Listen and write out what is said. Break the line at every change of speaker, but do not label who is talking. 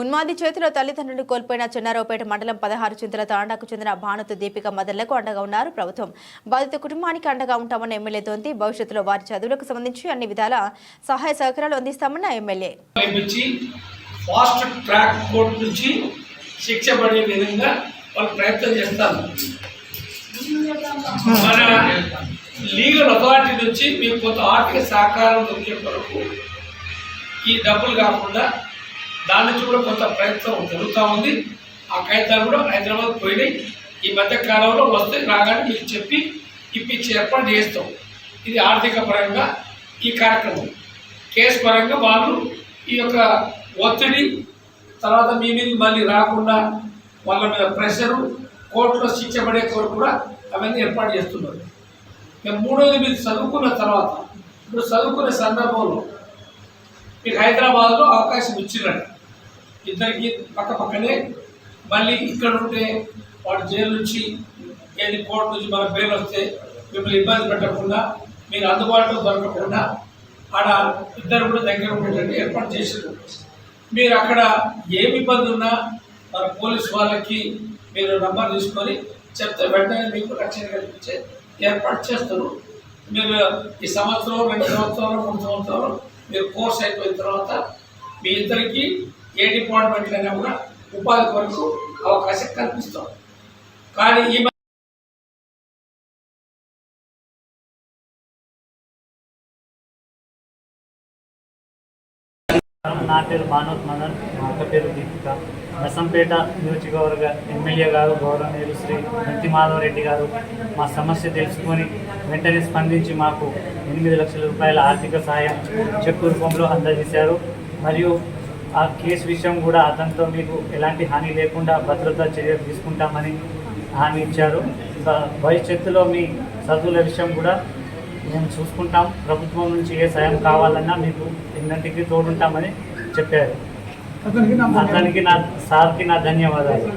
ఉన్మాది చేతిలో తల్లిదండ్రులు కోల్పోయిన చెన్నారావుపేట మండలం పదహారు చింతల తాండాకు చెందిన భానుత దీపిక మదర్లకు అండగా ఉన్నారు ప్రభుత్వం. బాధిత కుటుంబానికి అండగా ఉంటామన్న ఎమ్మెల్యే తోంది. భవిష్యత్తులో వారి చదువులకు సంబంధించి అన్ని విధాల సహాయ సహకారాలు అందిస్తామన్న ఎమ్మెల్యే.
ఫాస్ట్ ట్రాక్ కోర్టు నుంచి శిక్ష పడే విధంగా వాళ్ళు ప్రయత్నం చేస్తారు. మన లీగల్ అథారిటీ నుంచి మీకు కొంత ఆర్థిక సహకారం దొరికే కొరకు ఈ డబ్బులు కాకుండా దాని నుంచి కూడా కొంత ప్రయత్నం జరుగుతూ ఉంది. ఆ కాగితాలు కూడా హైదరాబాద్ పోయినాయి. ఈ మధ్య కాలంలో వస్తే రాగానే మీకు చెప్పి ఇప్పించి ఏర్పాటు చేస్తాం. ఇది ఆర్థిక పరంగా ఈ కార్యక్రమం. కేసు పరంగా వాళ్ళు ఈ యొక్క ఒత్తిడి తర్వాత మీ మీద మళ్ళీ రాకుండా వాళ్ళ మీద ప్రెషరు కోర్టులో శిక్ష పడే కూడా అవన్నీ ఏర్పాటు చేస్తున్నారు. ఇక మూడోది మీరు చదువుకున్న తర్వాత ఇప్పుడు చదువుకునే సందర్భంలో మీకు హైదరాబాద్లో అవకాశం ఇచ్చినట్టు ఇద్దరికి పక్క పక్కనే. మళ్ళీ ఇక్కడ ఉంటే వాడు జైలు నుంచి ఏది కోర్టు నుంచి మన పేరు వస్తే మిమ్మల్ని ఇబ్బంది పెట్టకుండా మీరు అందుబాటులో దొరకకుండా ఆడ ఇద్దరు కూడా దగ్గర ఉండేటట్టు ఏర్పాటు చేసారు మీరు అక్కడ ఏమి ఇబ్బంది ఉన్నా మన పోలీస్ వాళ్ళకి మీరు నంబర్ తీసుకొని చెప్తే వెంటనే మీకు రక్షణ కల్పించే ఏర్పాటు చేస్తారు. మీరు ఈ సంవత్సరం రెండు సంవత్సరాలు మూడు సంవత్సరాలు మీరు కోర్స్ అయిపోయిన తర్వాత మీ ఇద్దరికి ఏ డిపార్ట్మెంట్లైనా కూడా ఉపాధి కొరకు అవకాశం కల్పిస్తాం. కానీ ఈ
నా పేరు భానోత్ మదన్ మా అక్క పేరు దీపిక. నసంపేట నియోజకవర్గ ఎమ్మెల్యే గారు గౌరవనీయులు శ్రీ బంతి మాధవ్ గారు మా సమస్య తెలుసుకొని వెంటనే స్పందించి మాకు ఎనిమిది లక్షల రూపాయల ఆర్థిక సహాయం చెక్కు రూపంలో అందజేశారు. మరియు ఆ కేసు విషయం కూడా అతనితో మీకు ఎలాంటి హాని లేకుండా భద్రతా చర్యలు తీసుకుంటామని హామీ ఇచ్చారు. భవిష్యత్తులో మీ చదువుల విషయం కూడా మేము చూసుకుంటాం. ప్రభుత్వం నుంచి ఏ సాయం కావాలన్నా మీకు ఎన్నింటికి తోడుంటామని చెప్పారు. అతనికి నా సార్కి నా ధన్యవాదాలు.